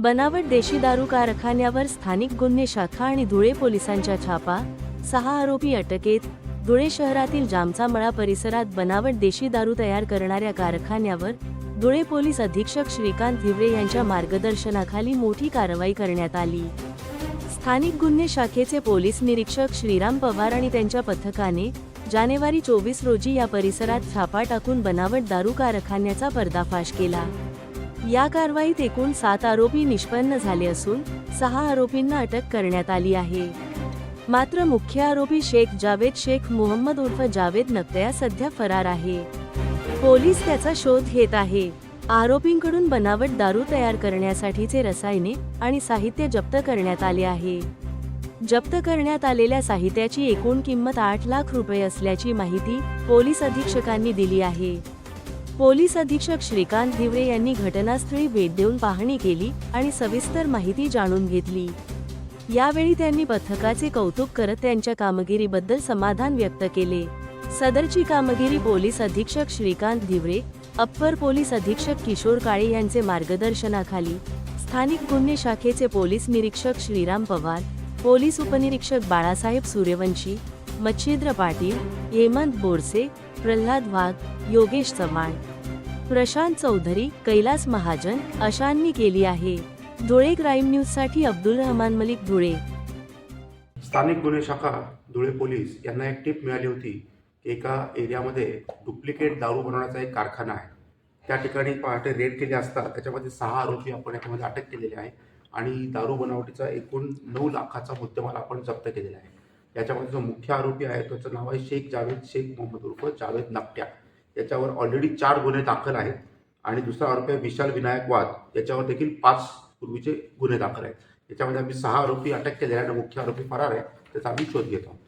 बनावट देशी दारू कारखान्यावर स्थानिक गुन्हे शाखा आणि धुळे पोलिसांच्या छापा सहा आरोपी अटकेत धुळे शहरातील जामचामळा परिसरात बनावट देशी दारू तयार करणाऱ्या कारखान्यावर धुळे पोलीस अधीक्षक श्रीकांत धिवरे यांच्या मार्गदर्शनाखाली मोठी कारवाई करण्यात आली. स्थानिक गुन्हे शाखेचे पोलीस निरीक्षक श्रीराम पवार आणि त्यांच्या पथकाने जानेवारी चोवीस रोजी या परिसरात छापा टाकून बनावट दारू कारखान्याचा पर्दाफाश केला. या कारवाईत एकूण सात आरोपी निष्पन्न झाले असून सहा आरोपींना अटक करण्यात आली आहे. मात्र मुख्य आरोपी शेख जावेद शेख मुहम्मद उर्फ जावेद नक्तया सध्या फरार आहे. पोलीस त्याचा शोध घेत आहे. आरोपींकडून बनावट दारू तयार करण्यासाठीचे रसायने आणि साहित्य जप्त करण्यात आले आहे. जप्त करण्यात आलेल्या साहित्याची एकूण किंमत आठ लाख रुपये असल्याची माहिती पोलीस अधीक्षकांनी दिली आहे. पोलीस अधीक्षक श्रीकांत धिवरे यांनी घटनास्थळी भेट देऊन पाहणी केली आणि सविस्तर माहिती जाणून घेतली. यावेळी त्यांनी पथकाचे कौतुक करत त्यांच्या कामगिरीबद्दल समाधान व्यक्त केले. सदरची कामगिरी पोलीस अधीक्षक श्रीकांत धिवरे अप्पर पोलीस अधीक्षक किशोर काळे यांचे मार्गदर्शनाखाली स्थानिक गुन्हे शाखेचे पोलीस निरीक्षक श्रीराम पवार पोलीस उपनिरीक्षक बाळासाहेब सूर्यवंशी मच्छिद्र पाटील हेमंत बोरसे प्रल्हाद वाघ योगेश चव्हाण प्रशांत चौधरी कैलास महाजन अशांनी केली आहे. धुळे क्राईम न्यूजसाठी अब्दुल रहमान मलिक धुळे. स्थानिक गुन्हे शाखा धुळे पोलीस यांना एक टीप मिळाली होती की एका एरियामध्ये डुप्लिकेट दारू बनवण्याचा एक कारखाना आहे. त्या ठिकाणी पहाटे रेड केले असता त्याच्यामध्ये सहा आरोपी आपण याच्यामध्ये अटक केलेले आहे आणि दारू बनावटीचा एकूण नऊ लाखाचा मुद्देमाल आपण जप्त केलेला आहे. याच्यामध्ये जो मुख्य आरोपी आहे त्याचं नाव आहे शेख जावेद शेख मोहम्मद उर्फ जावेद नकट्या. याच्यावर ऑलरेडी चार गुन्हे दाखल आहेत. आणि दुसरा आरोपी आहे विशाल विनायक वाद. याच्यावर देखील पाच पूर्वीचे गुन्हे दाखल आहेत. याच्यामध्ये आम्ही सहा आरोपी अटक केले आणि मुख्य आरोपी फरार आहे. त्याचा आम्ही शोध घेतो.